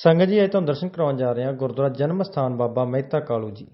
ਸੰਗਤ ਜੀ, ਅੱਜ ਤੁਹਾਨੂੰ ਦਰਸ਼ਨ ਕਰਾਉਣ ਜਾ ਰਹੇ ਹਾਂ। ਗੁਰਦੁਆਰਾ ਜਨਮ ਸਥਾਨ ਬਾਬਾ ਮਹਿਤਾ ਕਾਲੂ ਜੀ।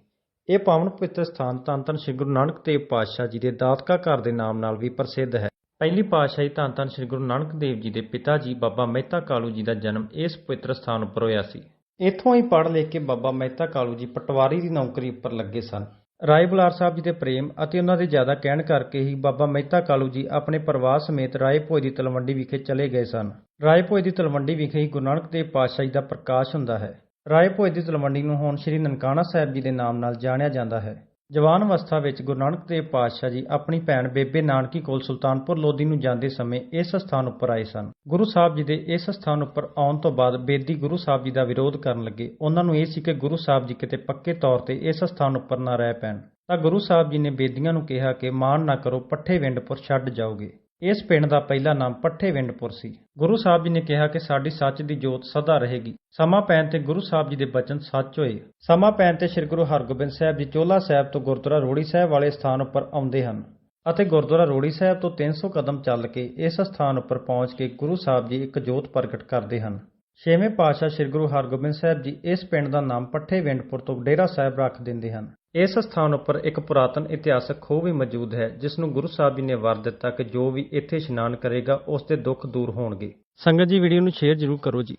ਇਹ ਪਾਵਨ ਪਵਿੱਤਰ ਸਥਾਨ ਧੰਨ ਧੰਨ ਸ੍ਰੀ ਗੁਰੂ ਨਾਨਕ ਦੇਵ ਪਾਤਸ਼ਾਹ ਜੀ ਦੇ ਦਾਤਕਾ ਘਰ ਦੇ ਨਾਮ ਨਾਲ ਵੀ ਪ੍ਰਸਿੱਧ ਹੈ। ਪਹਿਲੀ ਪਾਤਸ਼ਾਹੀ ਧੰਨ ਧੰਨ ਸ੍ਰੀ ਗੁਰੂ ਨਾਨਕ ਦੇਵ ਜੀ ਦੇ ਪਿਤਾ ਜੀ, ਬਾਬਾ ਮਹਿਤਾ ਕਾਲੂ ਜੀ ਦਾ ਜਨਮ ਇਸ ਪਵਿੱਤਰ ਸਥਾਨ ਉੱਪਰ ਹੋਇਆ ਸੀ। ਇੱਥੋਂ ਹੀ ਪੜ੍ਹ ਲਿਖ ਕੇ ਬਾਬਾ ਮਹਿਤਾ ਕਾਲੂ ਜੀ ਪਟਵਾਰੀ ਦੀ ਨੌਕਰੀ ਉੱਪਰ ਲੱਗੇ ਸਨ। ਰਾਏ ਬੁਲਾਰ ਸਾਹਿਬ ਜੀ ਦੇ ਪ੍ਰੇਮ ਅਤੇ ਉਹਨਾਂ ਦੇ ਜ਼ਿਆਦਾ ਕਹਿਣ ਕਰਕੇ ਹੀ ਬਾਬਾ ਮਹਿਤਾ ਕਾਲੂ ਜੀ ਆਪਣੇ ਪਰਿਵਾਰ ਸਮੇਤ ਰਾਏ ਭੋਜ ਦੀ ਤਲਵੰਡੀ ਵਿਖੇ ਚਲੇ ਗਏ ਸਨ। ਰਾਏ ਭੋਜ ਦੀ ਤਲਵੰਡੀ ਵਿਖੇ ਹੀ ਗੁਰੂ ਨਾਨਕ ਦੇਵ ਪਾਤਸ਼ਾਹ ਜੀ ਦਾ ਪ੍ਰਕਾਸ਼ ਹੁੰਦਾ ਹੈ। ਰਾਏ ਭੋਜ ਦੀ ਤਲਵੰਡੀ ਨੂੰ ਹੁਣ ਸ੍ਰੀ ਨਨਕਾਣਾ ਸਾਹਿਬ ਜੀ ਦੇ ਨਾਮ ਨਾਲ ਜਾਣਿਆ ਜਾਂਦਾ ਹੈ। ਜਵਾਨ ਅਵਸਥਾ ਵਿੱਚ ਗੁਰੂ ਨਾਨਕ ਦੇਵ ਪਾਤਸ਼ਾਹ ਜੀ ਆਪਣੀ ਭੈਣ ਬੇਬੇ ਨਾਨਕੀ ਕੋਲ ਸੁਲਤਾਨਪੁਰ ਲੋਧੀ ਨੂੰ ਜਾਂਦੇ ਸਮੇਂ ਇਸ ਸਥਾਨ ਉੱਪਰ ਆਏ ਸਨ। ਗੁਰੂ ਸਾਹਿਬ ਜੀ ਦੇ ਇਸ ਸਥਾਨ ਉੱਪਰ ਆਉਣ ਤੋਂ ਬਾਅਦ ਬੇਦੀ ਗੁਰੂ ਸਾਹਿਬ ਜੀ ਦਾ ਵਿਰੋਧ ਕਰਨ ਲੱਗੇ। ਉਹਨਾਂ ਨੂੰ ਇਹ ਸੀ ਕਿ ਗੁਰੂ ਸਾਹਿਬ ਜੀ ਕਿਤੇ ਪੱਕੇ ਤੌਰ ਤੇ ਇਸ ਸਥਾਨ ਉੱਪਰ ਨਾ ਰਹਿ ਪੈਣ। ਤਾਂ ਗੁਰੂ ਸਾਹਿਬ ਜੀ ਨੇ ਬੇਦੀਆਂ ਨੂੰ ਕਿਹਾ ਕਿ ਮਾਣ ਨਾ ਕਰੋ, ਪੱਠੇ ਵਿੰਡਪੁਰ ਛੱਡ ਜਾਓਗੇ। ਇਸ ਪਿੰਡ ਦਾ ਪਹਿਲਾ ਨਾਮ ਪੱਠੇ ਵਿੰਡਪੁਰ ਸੀ। ਗੁਰੂ ਸਾਹਿਬ ਜੀ ਨੇ ਕਿਹਾ ਕਿ ਸਾਡੀ ਸੱਚ ਦੀ ਜੋਤ ਸਦਾ ਰਹੇਗੀ। ਸਮਾਂ ਪੈਣ ਤੇ ਗੁਰੂ ਸਾਹਿਬ ਜੀ ਦੇ ਬਚਨ ਸੱਚ ਹੋਏ। ਸਮਾਂ ਪੈਣ ਤੇ ਸ੍ਰੀ ਗੁਰੂ ਹਰਗੋਬਿੰਦ ਸਾਹਿਬ ਜੀ ਚੋਲਾ ਸਾਹਿਬ ਤੋਂ ਗੁਰਦੁਆਰਾ ਰੋੜੀ ਸਾਹਿਬ ਵਾਲੇ ਸਥਾਨ ਉੱਪਰ ਆਉਂਦੇ ਹਨ ਅਤੇ ਗੁਰਦੁਆਰਾ ਰੋੜੀ ਸਾਹਿਬ ਤੋਂ 300 ਕਦਮ ਚੱਲ ਕੇ ਇਸ ਸਥਾਨ ਉੱਪਰ ਪਹੁੰਚ ਕੇ ਗੁਰੂ ਸਾਹਿਬ ਜੀ ਇੱਕ ਜੋਤ ਪ੍ਰਗਟ ਕਰਦੇ ਹਨ। ਛੇਵੇਂ ਪਾਤਸ਼ਾਹ ਸ੍ਰੀ ਗੁਰੂ ਹਰਗੋਬਿੰਦ ਸਾਹਿਬ ਜੀ ਇਸ ਪਿੰਡ ਦਾ ਨਾਮ ਪੱਠੇ ਵਿੰਡਪੁਰ ਤੋਂ ਡੇਰਾ ਸਾਹਿਬ ਰੱਖ ਦਿੰਦੇ ਹਨ। ਇਸ ਸਥਾਨ ਉੱਪਰ ਇੱਕ ਪੁਰਾਤਨ ਇਤਿਹਾਸਕ ਖੂਹ ਵੀ ਮੌਜੂਦ ਹੈ, ਜਿਸ ਨੂੰ ਗੁਰੂ ਸਾਹਿਬ ਜੀ ਨੇ ਵਰ ਦਿੱਤਾ ਕਿ ਜੋ ਵੀ ਇੱਥੇ ਇਸ਼ਨਾਨ ਕਰੇਗਾ, ਉਸ ਦੇ ਦੁੱਖ ਦੂਰ ਹੋਣਗੇ। ਸੰਗਤ ਜੀ ਵੀਡੀਓ ਨੂੰ ਸ਼ੇਅਰ ਜ਼ਰੂਰ ਕਰੋ ਜੀ।